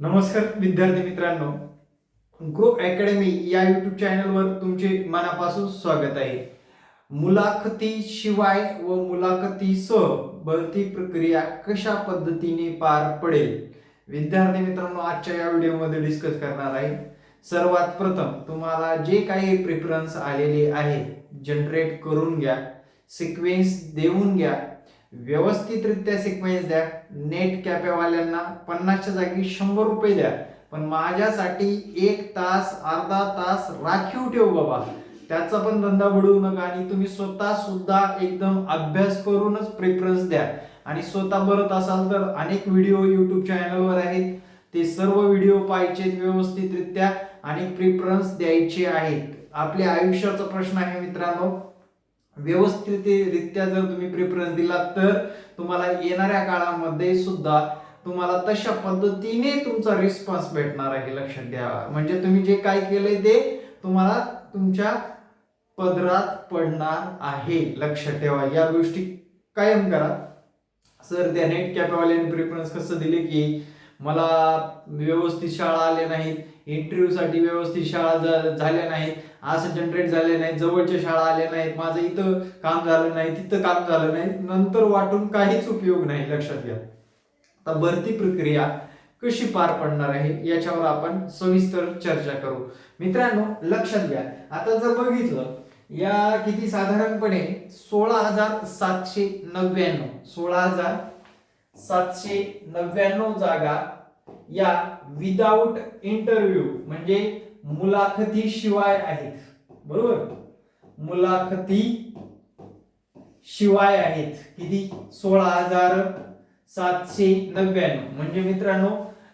नमस्कार विद्यार्थी मित्रांनो. ग्रो अकॅडमी या युट्यूब चॅनलवर तुमचे मनापासून स्वागत आहे. मुलाखती शिवाय व मुलाखतीसह भरती प्रक्रिया कशा पद्धतीने पार पडेल? विद्यार्थी मित्रांनो आजच्या या व्हिडिओमध्ये डिस्कस करणार आहे. सर्वात प्रथम तुम्हाला जे काही प्रिफरन्स आलेले आहे जनरेट करून घ्या. सिक्वेन्स देऊन घ्या. व्यवस्थितरित्या सिक्वेन्स द्या. नेट कॅपेवाल्यांना पन्नासच्या जागी शंभर रुपये द्या. पण माझ्यासाठी एक तास अर्धा तास राखीव ठेव बाबा. त्याचा पण धंदा बुडवू नका आणि तुम्ही स्वतः सुद्धा एकदम अभ्यास करूनच प्रेफरन्स द्या. आणि स्वतः बरत असाल तर अनेक व्हिडिओ युट्यूब चॅनलवर आहेत. ते सर्व व्हिडिओ पाहिजेत व्यवस्थितरित्या आणि प्रिफरन्स द्यायचे आहेत. आपल्या आयुष्याचा प्रश्न आहे मित्रांनो. व्यवस्थितरित्या जर तुम्ही प्रिफरन्स दिला तर तुम्हाला येणाऱ्या काळामध्ये सुद्धा तुम्हाला तशा पद्धतीने तुमचा रिस्पॉन्स भेटणार आहे लक्षात द्या म्हणजे तुम्ही जे काय केले ते तुम्हाला तुमच्या पदरात पडणार आहे लक्षात ठेवा. या गोष्टी कायम करा. सर त्या नेट कॅपेवाल्याने प्रिफरन्स कसं दिले की मला व्यवस्थित शाळा आल्या नाहीत इंटरव्ह्यूसाठी व्यवस्थित शाळा झा- झाल्या नाहीत. असं जनरेट झाले नाही जवळच्या शाळा आल्या नाहीत माझं इथं काम झालं नाही तिथं काम झालं नाही नंतर वाटून काहीच उपयोग नाही लक्षात घ्या. आता भरती प्रक्रिया कशी पार पडणार आहे याच्यावर आपण सविस्तर चर्चा करू. मित्रांनो लक्षात घ्या. आता जर बघितलं या किती साधारणपणे सोळा हजार सातशे नव्याण्णव सोळा हजार सातशे नव्याण्णव जागा या विदाऊट इंटरव्ह्यू म्हणजे मुलाखती शिवाय आहेत. बरोबर? मुलाखती शिवाय आहेत. किती? सोळा हजार सातशे नव्याण्णव. म्हणजे मित्रांनो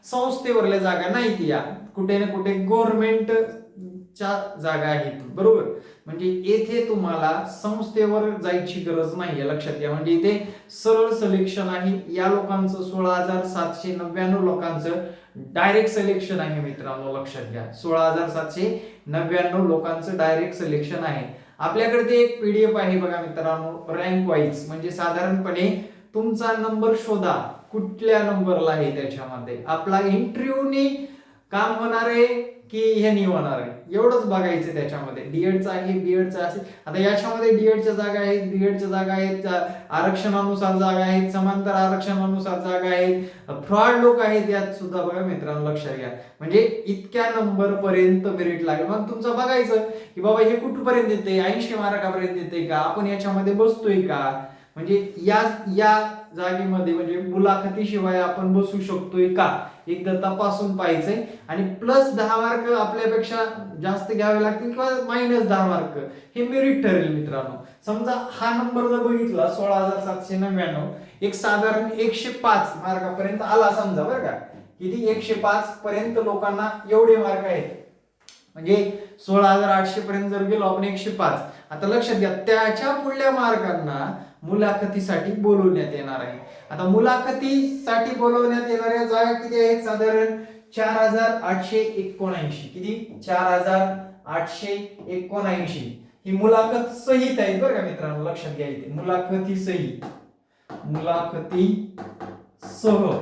संस्थेवरल्या जागा नाहीत या. कुठे ना कुठे गव्हर्नमेंटच्या जागा आहेत. बरोबर? म्हणजे येथे तुम्हाला संस्थेवर जायची गरज नाही लक्षात घ्या. म्हणजे इथे सरळ सलेक्शन आहे. या लोकांचं सोळा हजार सातशे नव्याण्णव लोकांचं डायरेक्ट सिलेक्शन आहे मित्रांनो लक्षात घ्या. सोळा हजार सातशे नव्याण्णव लोकांचं डायरेक्ट सिलेक्शन आहे. आपल्याकडे ते एक पीडीएफ आहे बघा मित्रांनो रँक वाईज म्हणजे साधारणपणे तुमचा नंबर शोधा कुठल्या नंबरला आहे त्याच्यामध्ये. आपला इंटरव्ह्यूनी काम होणार आहे की हे निवडणार आहे एवढंच बघायचं त्याच्यामध्ये. डीएडचं आहे बीएडचं असेल. आता याच्यामध्ये डीएडच्या जागा आहेत बीएडच्या जागा आहेत आरक्षणानुसार जागा आहेत समांतर आरक्षणानुसार जागा आहेत. फ्रॉड लोक आहेत यात सुद्धा बघा मित्रांनो लक्षात घ्या म्हणजे इतक्या नंबर पर्यंत मेरिट लागेल. मग तुमचं बघायचं की बाबा हे कुठपर्यंत येते ऐंशी मार्कापर्यंत येते का? आपण याच्यामध्ये बसतोय का? म्हणजे या या जागेमध्ये म्हणजे मुलाखतीशिवाय आपण बसू शकतोय का? एकदा तपासून पाहायचंय. आणि प्लस दहा मार्क आपल्यापेक्षा जास्त घ्यावे लागतील किंवा मायनस दहा मार्क हे मेरिट ठरेल मित्रांनो. समजा हा नंबर जर बघितला सोळा हजार सातशे नव्याण्णव एक साधारण एकशे पाच मार्कापर्यंत आला समजा बरं का. किती? एकशे पाच पर्यंत लोकांना एवढे मार्क आहेत. म्हणजे सोळा हजार आठशे पर्यंत जर गेलो आपण एकशे पाच. आता लक्षात घ्या त्याच्या पुढल्या मार्कांना मुलाखतीसाठी बोलवण्यात येणार आहे. आता मुलाखतीसाठी बोलवण्यात येणाऱ्या जागा किती आहेत? साधारण चार हजार आठशे एकोणऐंशी. किती? चार हजार आठशे एकोणऐंशी. ही मुलाखत सहित आहे बरं का मित्रांनो? लक्षात घ्या इथे. मुलाखती सहित मुलाखती सह.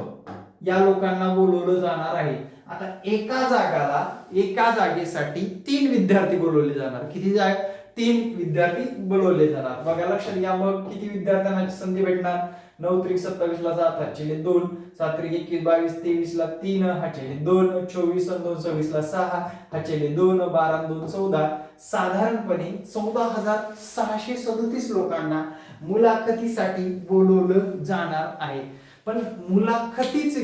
या लोकांना बोलवलं जाणार आहे. आता एका जागाला एका जागेसाठी तीन विद्यार्थी बोलवले जाणार. किती जागा? तीन विद्यार्थी बोलवले जाणार बघा लक्षात घ्या मग किती विद्यार्थ्यांना संधी भेटणार? नऊ त्रिक सत्तावीस ला सात हाचेले दोन. सात त्रिक एकवीस बावीस तेवीस ला तीन हाचेले दोन. चोवीस दोन सव्वीस ला सहा हाचेले दोन बारा दोन चौदा. साधारणपणे चौदा हजार सहाशे सदतीस लोकांना मुलाखतीसाठी बोलवलं जाणार आहे. पण मुलाखतीच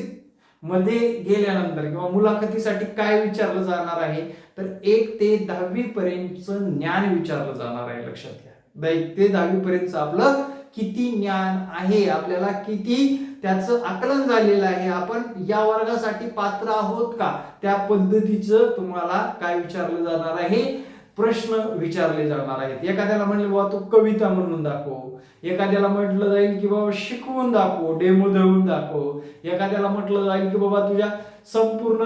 मध्ये गेल्यानंतर किंवा मुलाखतीसाठी काय विचारलं जाणार आहे? तर एक ते दहावी पर्यंतचं ज्ञान विचारलं जाणार आहे लक्षात घ्या. एक ते दहावी पर्यंतच आपलं किती ज्ञान आहे आपल्याला किती त्याचं आकलन झालेलं आहे आपण या वर्गासाठी पात्र आहोत का? त्या पद्धतीचं तुम्हाला काय विचारलं जाणार आहे? प्रश्न विचारले जाणार आहेत. एखाद्याला म्हणलं बाबा तू कविता म्हणून दाखव. एखाद्याला म्हटलं जाईल की बाबा शिकवून दाखव डेमो देऊन दाखव. एखाद्याला म्हटलं जाईल की बाबा तुझ्या संपूर्ण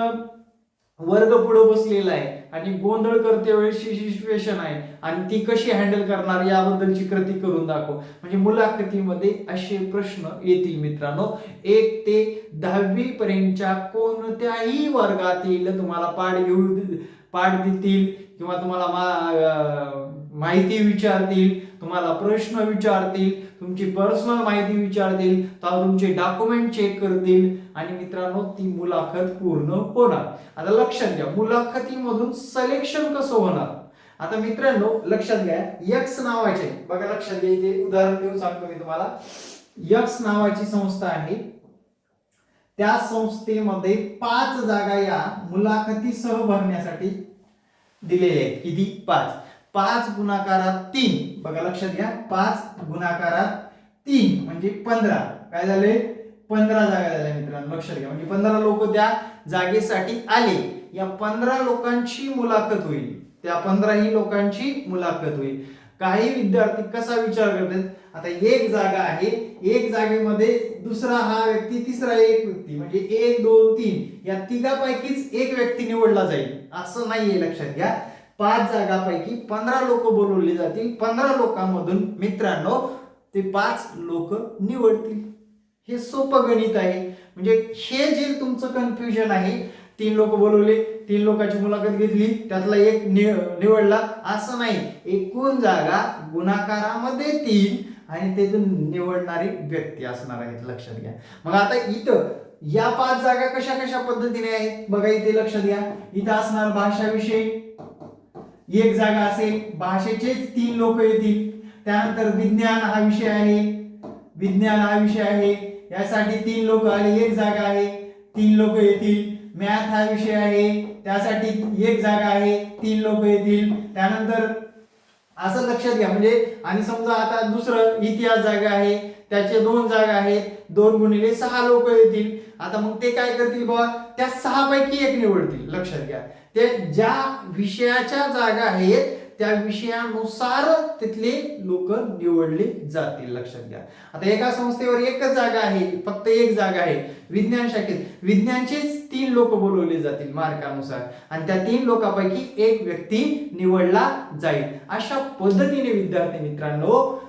वर्ग पुढे बसलेला आहे. आणि गोंधळ करते वेळेसची सिच्युएशन आहे आणि ती कशी हँडल करणार याबद्दलची कृती करून दाखव. म्हणजे मुलाखतीमध्ये असे प्रश्न येतील मित्रांनो. एक ते दहावी पर्यंतच्या कोणत्याही वर्गातील तुम्हाला पाठ घेऊ पाठ देतील किंवा तुम्हाला मा- माहिती विचारतील तुम्हाला प्रश्न विचारतील तुमची पर्सनल माहिती विचारतील तर तुमचे डॉक्युमेंट चेक करतील आणि मित्रांनो ती मुलाखत पूर्ण होणार. आता लक्षात घ्या मुलाखतीमधून सिलेक्शन कसं होणार? आता मित्रांनो लक्षात घ्या यक्स नावाचे बघा लक्षात घ्या इथे उदाहरण देऊन सांगतो मी तुम्हाला. यक्स नावाची संस्था आहे. त्या संस्थेमध्ये पाच जागा या मुलाखतीसह भरण्यासाठी दिलेले आहेत. किती? पाच. पाच गुणाकारात तीन. बघा लक्षात घ्या. पाच गुणाकारात तीन म्हणजे पंधरा. काय झाले? पंधरा जागा झाल्या मित्रांनो. लक्षात घ्या. म्हणजे पंधरा लोक त्या जागेसाठी आले. या पंधरा लोकांची मुलाखत होईल. त्या पंधराही लोकांची मुलाखत होईल. काही विद्यार्थी कसा विचार करतात? आता एक जागा आहे. एक जागेमध्ये दुसरा हा व्यक्ती तिसरा एक व्यक्ती. म्हणजे एक दोन तीन. या तिघापैकीच एक व्यक्ती निवडला जाईल. असं नाहीये लक्षात घ्या. पाच जागापैकी पंधरा लोक बोलवली जातील. पंधरा लोकांमधून मित्रांनो ते पाच लोक निवडतील. हे सोपं गणित आहे. म्हणजे हे जे तुमचं कन्फ्युजन आहे तीन लोक बोलवले तीन लोकांची मुलाखत घेतली त्यातला एक नि- निवडला. असं नाही. एकूण जागा गुणाकारामध्ये तीन आणि त्यातून निवडणारी व्यक्ती असणार आहेत. लक्षात घ्या. मग आता इथं या पाच जागा कशा कशा पद्धतीने आहेत? बघा इथे लक्षात घ्या. इथं असणार भाषाविषयी एक जागा असेल भाषेचेच तीन लोक येतील. त्यानंतर विज्ञान हा विषय आहे. विज्ञान हा विषय आहे. यासाठी तीन लोक आले एक जागा आहे तीन लोक येतील. मॅथ हा विषय आहे. त्यासाठी एक जागा आहे तीन लोक येतील. त्यानंतर असं लक्षात घ्या. म्हणजे आणि समजा आता दुसरं इतिहास जागा आहे त्याचे दोन जागा आहेत दोन गुणिले सहा लोक येतील. आता मग ते काय करतील बाबा त्या सहा पैकी एक निवडतील लक्षात घ्या. ते ज्या विषयाच्या जागा आहेत त्या विषयानुसार तिथले लोक निवडले जातील. लक्षात घ्या. आता एका संस्थेवर एकच जागा आहे फक्त एक जागा आहे विज्ञान शाखेत. विज्ञानचेच तीन लोक बोलवले जातील मार्कानुसार आणि त्या तीन लोकांपैकी एक व्यक्ती निवडला जाईल. अशा पद्धतीने विद्यार्थी मित्रांनो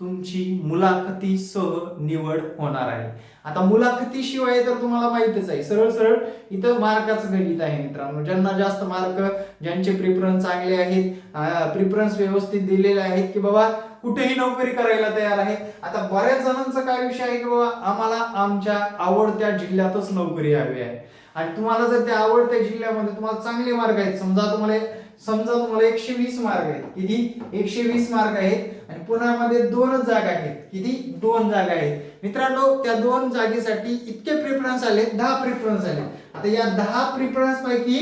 तुमची मुलाखतीसह निवड होणार आहे. आता मुलाखतीशिवाय तर तुम्हाला माहितच आहे. सरळ सरळ इथं मार्काचं गणित आहे मित्रांनो. ज्यांना जास्त मार्क ज्यांचे प्रिफरन्स चांगले आहेत प्रिफरन्स व्यवस्थित दिलेले आहेत की बाबा कुठेही नोकरी करायला तयार आहे आता बऱ्याच जणांचा काय विषय आहे की बाबा आम्हाला आमच्या आवडत्या जिल्ह्यातच नोकरी हवी आहे. आणि तुम्हाला जर त्या आवडत्या जिल्ह्यामध्ये तुम्हाला चांगले मार्क आहेत समजा तुम्हाला समजा तुम्हाला एकशे वीस मार्ग आहेत. किती? एकशे वीस मार्ग आहेत. आणि पुण्यामध्ये दोनच जागा आहेत. किती? दोन जागा आहेत. मित्रांनो त्या दोन जागेसाठी इतके प्रिफरन्स आले दहा प्रिफरन्स आले. आता या दहा प्रिफरन्स पैकी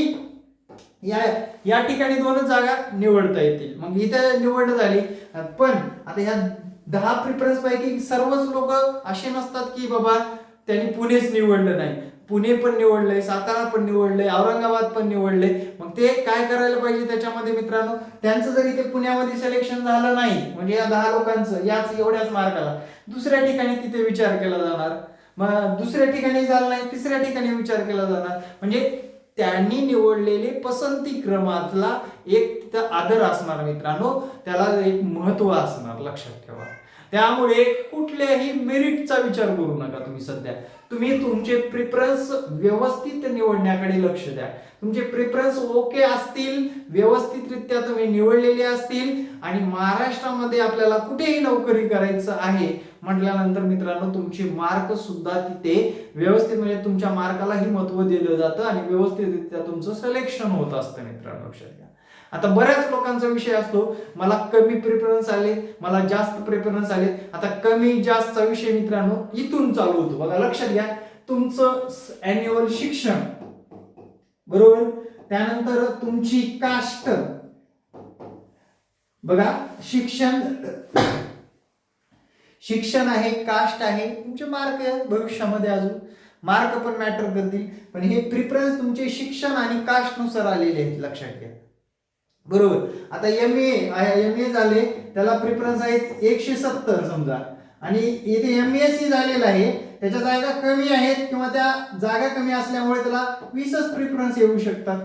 या या ठिकाणी दोनच जागा निवडता येतील. मग इथे निवड झाली. पण आता या दहा प्रिफरन्स पैकी सर्वच लोक असे नसतात की बाबा त्यांनी पुणेच निवडलं नाही. पुणे पण निवडलंय सातारा पण निवडलंय औरंगाबाद पण निवडले मग ते काय करायला पाहिजे त्याच्यामध्ये मित्रांनो? त्यांचं जरी ते पुण्यामध्ये सिलेक्शन झालं नाही म्हणजे या दहा लोकांचं याच एवढ्याच मार्गाला. दुसऱ्या ठिकाणी तिथे विचार केला जाणार. मग दुसऱ्या ठिकाणी झालं नाही तिसऱ्या ठिकाणी विचार केला जाणार. म्हणजे त्यांनी निवडलेले पसंती क्रमातला एक तिथं आदर असणार मित्रांनो. त्याला एक महत्त्व असणार लक्षात ठेवा. त्यामुळे कुठल्याही मेरिटचा विचार करू नका तुम्ही सध्या. तुम्ही तुमचे प्रिफरन्स व्यवस्थित निवडण्याकडे लक्ष द्या. तुमचे प्रिफरन्स ओके असतील व्यवस्थितरित्या तुम्ही निवडलेले असतील आणि महाराष्ट्रामध्ये आपल्याला कुठेही नोकरी करायचं आहे म्हटल्यानंतर मित्रांनो तुमचे मार्क सुद्धा तिथे व्यवस्थित म्हणजे तुमच्या मार्कालाही महत्त्व दिलं जातं आणि व्यवस्थितरित्या तुमचं सिलेक्शन होत असतं मित्रांनो लक्षात घ्या. आता बऱ्याच लोकांचा विषय असतो मला कमी प्रेफरन्स आले मला जास्त प्रेफरन्स आले. आता कमी जास्तचा विषय मित्रांनो इथून चालू होतो. बघा लक्षात घ्या. तुमचं अॅन्युअल शिक्षण. बरोबर? त्यानंतर तुमची कास्ट बघा शिक्षण शिक्षण आहे कास्ट आहे. तुमचे मार्क भविष्यामध्ये अजून. मार्क पण मॅटर करतील. पण हे प्रिफरन्स तुमचे शिक्षण आणि कास्टनुसार आलेले आहेत लक्षात घ्या. बरोबर. आता एम ए एम ए झाले त्याला प्रिफरन्स आहेत एकशे सत्तर समजा. आणि इथे एम एस सी झालेला आहे त्याच्या जागा कमी आहेत किंवा त्या जागा कमी असल्यामुळे त्याला वीसच प्रिफरन्स येऊ शकतात.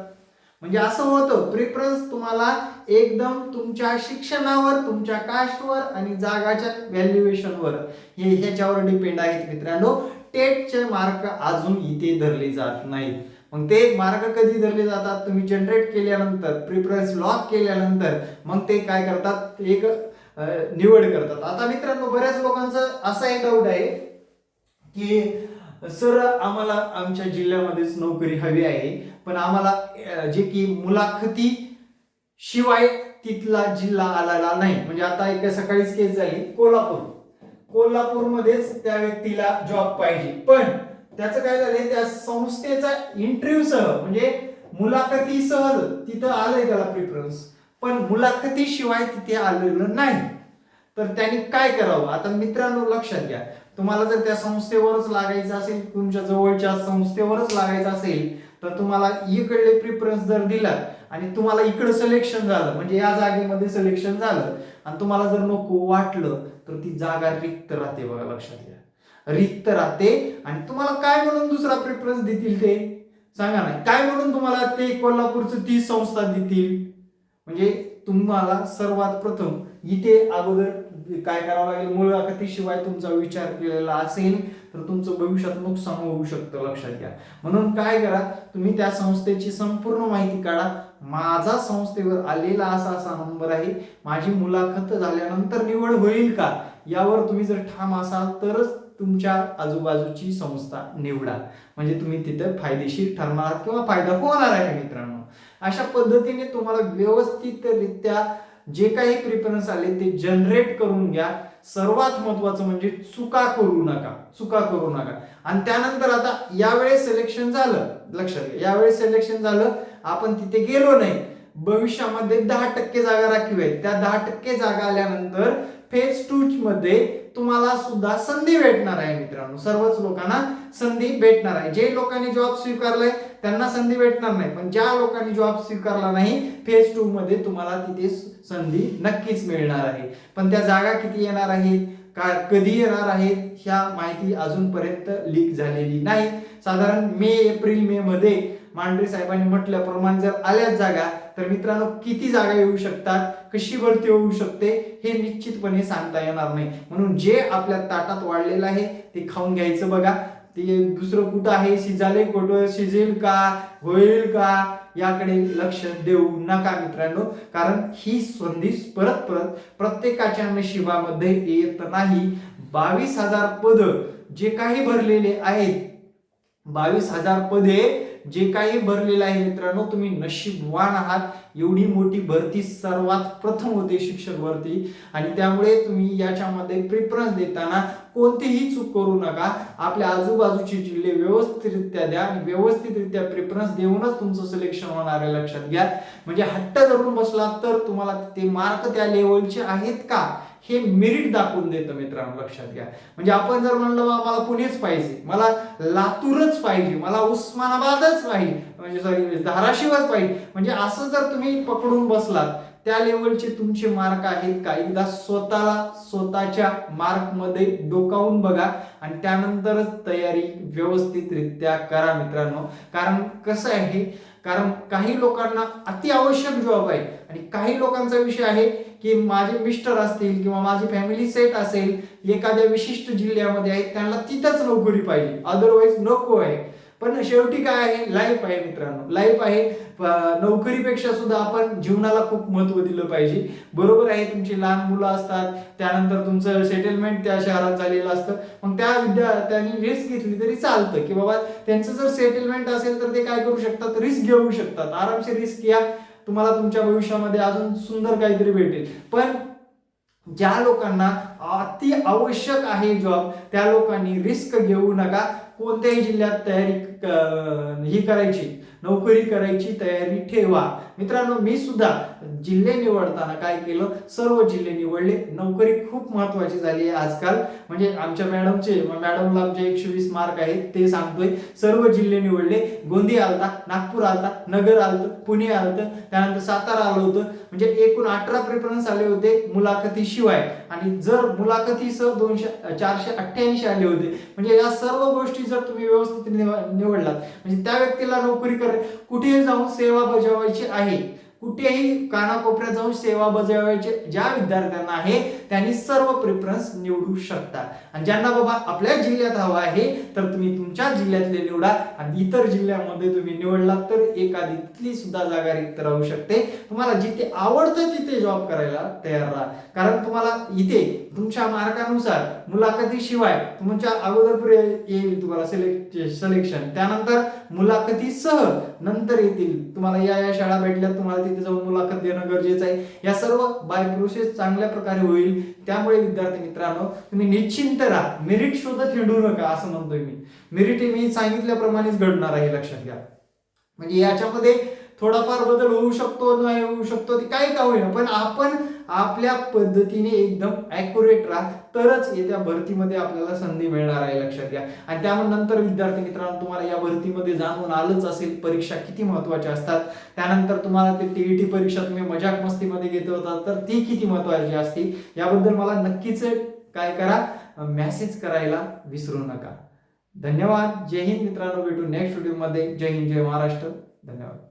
म्हणजे असं होतं प्रिफरन्स तुम्हाला एकदम तुमच्या शिक्षणावर तुमच्या कास्टवर आणि जागाच्या व्हॅल्युएशनवर हे ह्याच्यावर डिपेंड आहेत मित्रांनो. टेटचे मार्क अजून इथे धरले जात नाहीत. मग ते मार्ग कधी धरले जातात? तुम्ही जनरेट केल्यानंतर प्रिफरन्स लॉक केल्यानंतर मग ते काय करतात? एक निवड करतात. आता मित्रांनो बऱ्याच लोकांचं असा एक डाऊट आहे की सर आम्हाला आमच्या जिल्ह्यामध्येच नोकरी हवी आहे पण आम्हाला जे की मुलाखती शिवाय तिथला जिल्हा आलेला नाही. म्हणजे आता एक सकाळीच केस झाली कोल्हापूर. कोल्हापूरमध्येच त्या व्यक्तीला जॉब पाहिजे. पण त्याचं काय झालंय त्या संस्थेचा इंटरव्ह्यूसह म्हणजे मुलाखतीसह तिथं आलंय त्याला प्रिफरन्स पण मुलाखती शिवाय तिथे आलेलं नाही. तर त्यांनी काय करावं? आता मित्रांनो लक्षात घ्या. तुम्हाला जर त्या संस्थेवरच लागायचं असेल तुमच्या जवळच्या संस्थेवरच लागायचं असेल तर तुम्हाला इकडले प्रिफरन्स जर दिला आणि तुम्हाला इकडं सिलेक्शन झालं म्हणजे या जागेमध्ये सिलेक्शन झालं आणि तुम्हाला जर नको वाटलं तर ती जागा रिक्त राहते बघा लक्षात घ्या. रिक्त राहते. आणि तुम्हाला काय म्हणून दुसरा प्रिफरन्स देतील ते? सांगा ना. काय म्हणून तुम्हाला ते कोल्हापूरचं ती संस्था देतील? म्हणजे तुम्हाला सर्वात प्रथम इथे अगोदर काय करावं लागेल? मुलाखतीशिवाय तुमचा विचार केलेला असेल तर तुमचं भविष्यात नुकसान होऊ शकतं. लक्षात घ्या. म्हणून काय करा तुम्ही त्या संस्थेची संपूर्ण माहिती काढा. माझा संस्थेवर आलेला असा असा नंबर आहे. माझी मुलाखत झाल्यानंतर निवड होईल का? यावर तुम्ही जर ठाम असाल तरच तुमच्या आजूबाजूची संस्था निवडा. म्हणजे तुम्ही तिथं फायदेशीर ठरणार किंवा फायदा होणार आहे मित्रांनो. अशा पद्धतीने तुम्हाला व्यवस्थितरित्या जे काही प्रिफरन्स आले ते जनरेट करून घ्या. सर्वात महत्वाचं म्हणजे चुका करू नका. चुका करू नका. आणि त्यानंतर आता यावेळेस सिलेक्शन झालं. लक्षात घ्या. यावेळेस सिलेक्शन झालं आपण तिथे गेलो नाही. भविष्यामध्ये दहा टक्के जागा राखीव आहेत. त्या दहा टक्के जागा आल्यानंतर फेज टू मध्ये तुम्हाला सुद्धा संधी भेटणार आहे मित्रांनो. सर्वच लोकांना संधी भेटणार आहे. जे लोकांनी जॉब स्वीकारलाय त्यांना संधी भेटणार नाही. पण ज्या लोकांनी जॉब स्वीकारला नाही फेज टू मध्ये तुम्हाला तिथे संधी नक्कीच मिळणार आहे. पण त्या जागा किती येणार आहेत का कधी येणार आहेत ह्या माहिती अजूनपर्यंत लीक झालेली नाही. साधारण मे एप्रिल मे मध्ये मांडरे साहेबांनी म्हटल्याप्रमाणे जर आल्याच जागा तर मित्रांनो किती जागा येऊ शकतात? कशी भरती होऊ शकते हे निश्चितपणे सांगता येणार नाही. म्हणून जे आपल्या ताटात वाढलेलं आहे ते खाऊन घ्यायचं बघा. ते दुसरं कुठं आहे? शिजाले कुठं? शिजेल का? होईल का? याकडे लक्ष देऊ नका मित्रांनो. कारण ही संधी परत परत प्रत्येकाच्या नशिबामध्ये येत नाही. बावीस हजार पद जे काही भरलेले आहेत बावीस हजार पदे जे काही भरलेलं आहे मित्रांनो तुम्ही नशीबवान आहात. एवढी मोठी भरती सर्वात प्रथम होते शिक्षक भरती. आणि त्यामुळे तुम्ही याच्यामध्ये प्रिफरन्स देताना कोणतीही चूक करू नका. आपल्या आजूबाजूचे जिल्हे व्यवस्थितरित्या द्या आणि व्यवस्थितरित्या प्रिफरन्स देऊनच तुमचं सिलेक्शन होणार आहे. लक्षात घ्या. म्हणजे हट्ट धरून बसला तर तुम्हाला ते मार्क त्या लेवलचे आहेत का? हे मेरिट दाखवून देतं मित्रांनो लक्षात घ्या. म्हणजे आपण जर म्हणलं बा मला पुणेच पाहिजे मला लातूरच पाहिजे मला उस्मानाबादच पाहिजे म्हणजे सॉरी म्हणजे धाराशिवच पाहिजे. म्हणजे असं जर तुम्ही पकडून बसलात त्या लेवलचे तुमचे मार्क आहेत का? एकदा स्वतःला स्वतःच्या मार्कमध्ये डोकावून बघा आणि त्यानंतरच तयारी व्यवस्थितरित्या करा मित्रांनो. कारण कसं आहे कारण काही लोकांना अति आवश्यक जॉब आहे आणि काही लोकांचा विषय आहे की माझे मिस्टर असतील किंवा माझी फॅमिली सेट असेल एखाद्या विशिष्ट जिल्ह्यामध्ये आहे त्यांना तिथंच नोकरी पाहिजे. अदरवाईज नको आहे. पण शेवटी काय आहे? लाईफ आहे मित्रांनो. लाईफ आहे. नोकरीपेक्षा सुद्धा आपण जीवनाला खूप महत्त्व दिलं पाहिजे. बरोबर आहे तुमची लहान मुलं असतात त्यानंतर तुमचं सेटलमेंट त्या शहरात झालेलं असतं. मग त्या विद्यार्थ्यांनी रिस्क घेतली तरी चालतं. की बाबा त्यांचं जर सेटलमेंट असेल तर ते काय करू शकतात? रिस्क घेऊ शकतात. आरामशीर रिस्क या. तुम्हाला तुमच्या भविष्यामध्ये अजून सुंदर काहीतरी भेटेल. पण ज्या लोकांना अति आवश्यक आहे जॉब त्या लोकांनी रिस्क घेऊ नका. कोणत्याही जिल्ह्यात तयारी ही करायची. नोकरी करायची तयारी ठेवा. मित्रांनो मी सुद्धा जिल्हे निवडताना काय केलं? सर्व जिल्हे निवडले. नोकरी खूप महत्वाची झाली आहे आजकाल. म्हणजे आमच्या मॅडमचे मॅडमला आमचे एकशे वीस मार्क आहेत ते सांगतोय. सर्व जिल्हे निवडले. गोंदिया आलता नागपूर आलता नगर आलतं पुणे आलतं त्यानंतर सातारा आलं होतं. म्हणजे एकूण अठरा प्रेफरन्स आले होते मुलाखतीशिवाय. आणि जर मुलाखतीसह दोनशे चारशे अठ्ठ्याऐंशी आले होते म्हणजे या सर्व गोष्टी जर तुम्ही व्यवस्थित निव- निवडलात म्हणजे त्या व्यक्तीला नोकरी कुठे कुठेही जाऊन सेवा बजावायची आहे? कुठेही कानाकोपऱ्यात जाऊन सेवा बजावायचे ज्या विद्यार्थ्यांना आहे त्यांनी सर्व प्रेफरन्स निवडू शकता. आणि ज्यांना बाबा आपल्या जिल्ह्यात हवा आहे तर तुम्ही तुमच्या जिल्ह्यातले निवडा. आणि इतर जिल्ह्यामध्ये तुम्ही निवडलात तर एखादी तिथली सुद्धा जागा रिक्त राहू शकते. तुम्हाला जिथे आवडतं तिथे जॉब करायला तयार राहा. कारण तुम्हाला इथे तुमच्या मार्कानुसार मुलाखतीशिवाय तुमच्या अगोदरपुढे येईल तुम्हाला सिलेक्ट सिलेक्शन त्यानंतर मुलाखतीसह नंतर येतील. तुम्हाला या या शाळा भेटल्यात तुम्हाला तिथे जाऊन मुलाखत देणं गरजेचं आहे. या सर्व बाय प्रोसेस चांगल्या प्रकारे होईल. त्यामुळे विद्यार्थी मित्रांनो तुम्ही निश्चिंत राहा. मेरिट शोधत हिंडू नका असं म्हणतोय मी. मेरिट मी सांगितल्याप्रमाणेच घडणार आहे लक्षात घ्या. म्हणजे याच्यामध्ये थोडाफार बदल होऊ शकतो नाही होऊ शकतो ते काही का होईना. पण आपण आपल्या पद्धतीने एकदम ॲक्युरेट राहा तरच येत्या भरतीमध्ये आपल्याला संधी मिळणार आहे लक्षात घ्या. आणि त्यानंतर नंतर विद्यार्थी मित्रांनो तुम्हाला या भरतीमध्ये जाणून आलंच असेल परीक्षा किती महत्त्वाच्या असतात. त्यानंतर तुम्हाला ते टीईटी परीक्षा तुम्ही मजाक मस्तीमध्ये घेत होता तर ती किती महत्वाची असते याबद्दल मला नक्कीच काय करा मेसेज करायला विसरू नका. धन्यवाद. जय हिंद मित्रांनो. भेटू नेक्स्ट व्हिडिओमध्ये जय हिंद जय महाराष्ट्र. धन्यवाद.